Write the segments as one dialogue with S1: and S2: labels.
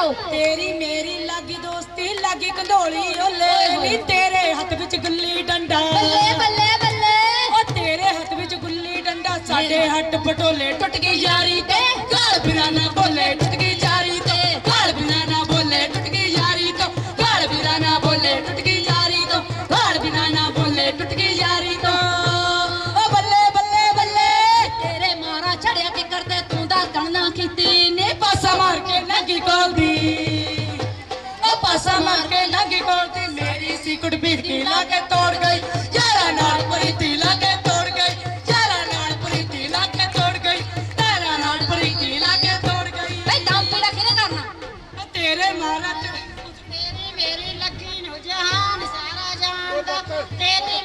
S1: ਸੁਣਾਓ
S2: ਤੇਰੀ ਮੇਰੀ ਲੱਗੀ ਦੋਸਤੀ ਲੱਗੀ ਕੰਧੋਲੀ ਓਲੇ ਨੀ ਤੇਰੇ ਹੱਥ ਵਿੱਚ ਗੁੱਲੀ ਡੰਡਾ।
S1: ਬੱਲੇ ਬੱਲੇ ਬੱਲੇ।
S2: ਓ ਤੇਰੇ ਹੱਥ ਵਿੱਚ ਗੁੱਲੀ ਡੰਡਾ ਸਾਡੇ ਹੱਟ ਪਟੋਲੇ ਟੁੱਟ ਗਈ ਯਾਰ। ਗੁੜ ਭੀਖੀ ਲਾ ਕੇ ਤੋੜ ਗਈ ਯਾਰਾ ਨਾਲ ਪ੍ਰੀਤੀ ਲਾ ਕੇ ਤੋੜ ਗਈ ਯਾਰਾ ਨਾਲ ਪ੍ਰੀਤੀ ਲਾ ਕੇ ਤੋੜ ਗਈ ਯਾਰਾ ਨਾਲ ਪ੍ਰੀਤੀ ਲਾ ਕੇ ਤੋੜ ਗਈ।
S1: ਏ ਦਮ ਪੀੜਾ ਕਿਹਨੇ ਕਰਨਾ
S2: ਤੇਰੇ ਮਾਰਾ
S3: ਤੇਰੀ ਮੇਰੀ ਲੱਗੀ ਨੂੰ ਜਹਾਨ ਸਾਰਾ ਜਾਣਦਾ ਤੇਰੀ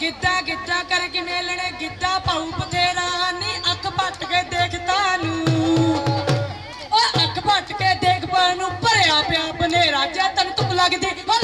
S2: ਗਿੱਧਾ ਗਿੱਧਾ ਕਰਕੇ ਮੇਲਣੇ ਗਿੱਧਾ ਪਾਉ ਬਥੇਰਾ। ਨੀ ਅੱਖ ਪੱਟ ਕੇ ਦੇਖਤਾ ਨੂੰ ਉਹ ਅੱਖ ਪੱਟ ਕੇ ਦੇਖ ਪਾ ਨੂੰ ਭਰਿਆ ਪਿਆ ਬਨੇਰਾ ਜੇ ਤਨ ਧੁੱਪ ਲੱਗਦੀ।
S3: ਹੋ